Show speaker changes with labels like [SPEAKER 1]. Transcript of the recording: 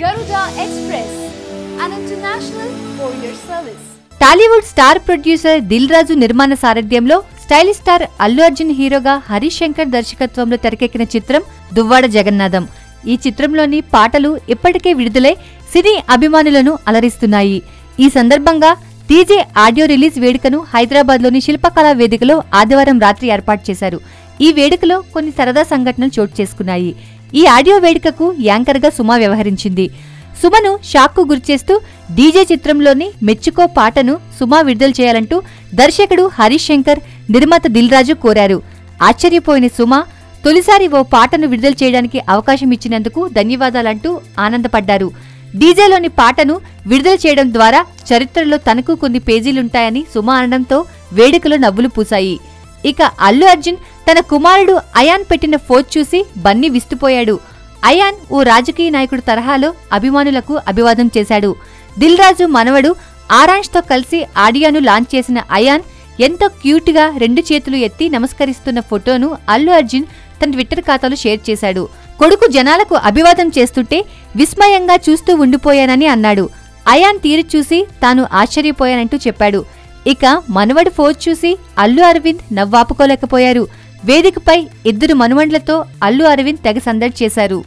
[SPEAKER 1] Garuda express an international courier service.
[SPEAKER 2] Tollywood star producer Dil Raju నిర్మాణ సారథ్యంలో stylish star Allu Arjun హీరోగా హరీష్ శంకర్ దర్శకత్వంలో తెరకెక్కిన చిత్రం దువ్వాడ జగన్నాథం. ఈ చిత్రంలోని పాటలు ఇప్పటికే విడుదలై సినీ అభిమానులను అలరిస్తున్నాయి. ఈ సందర్భంగా డీజే ఆడియో రిలీజ్ వేడుకను హైదరాబాద్లోని శిల్పకళా వేదికలో ఆదివారం రాత్రి ఏర్పాటు చేశారు. ఈ వేడుకలో కొన్ని సరదా సంఘటనలు చోటు చేసుకున్నాయి. ఈ ఆడియో వేడుకకు యాంకర్గా సుమా వ్యవహరించింది. సుమను షాక్కు గురిచేస్తూ డీజే చిత్రంలోని మెచ్చుకో పాటను సుమా విడుదల చేయాలంటూ దర్శకుడు హరీష్ శంకర్ నిర్మాత దిల్ రాజు కోరారు. ఆశ్చర్యపోయిన సుమ తొలిసారి ఓ పాటను విడుదల చేయడానికి అవకాశం ఇచ్చినందుకు ధన్యవాదాలంటూ ఆనందపడ్డారు. డీజేలోని పాటను విడుదల చేయడం ద్వారా చరిత్రలో తనకు కొన్ని పేజీలుంటాయని సుమ అనడంతో వేడుకలో నవ్వులు పూశాయి. ఇక అల్లు అర్జున్ తన కుమారుడు అయాన్ పెట్టిన ఫోజ్ చూసి బన్నీ విస్తుపోయాడు. అయాన్ ఓ రాజకీయ నాయకుడు తరహాలో అభిమానులకు అభివాదం చేశాడు. దిల్ రాజు మనవడు ఆరాంష్తో కలిసి ఆడియోను లాంచ్ చేసిన అయాన్ ఎంతో క్యూట్గా రెండు చేతులు ఎత్తి నమస్కరిస్తున్న ఫోటోను అల్లు అర్జున్ తన ట్విట్టర్ ఖాతాలో షేర్ చేశాడు. కొడుకు జనాలకు అభివాదం చేస్తుంటే విస్మయంగా చూస్తూ ఉండిపోయానని అన్నాడు. అయాన్ తీరు చూసి తాను ఆశ్చర్యపోయానంటూ చెప్పాడు. ఇక మనవడు ఫోజ్ చూసి అల్లు అరవింద్ నవ్వాపుకోలేకపోయారు. వేదికపై ఇద్దరు మనుమండ్లతో అల్లు అరవింద్ తెగ సందడి చేశారు.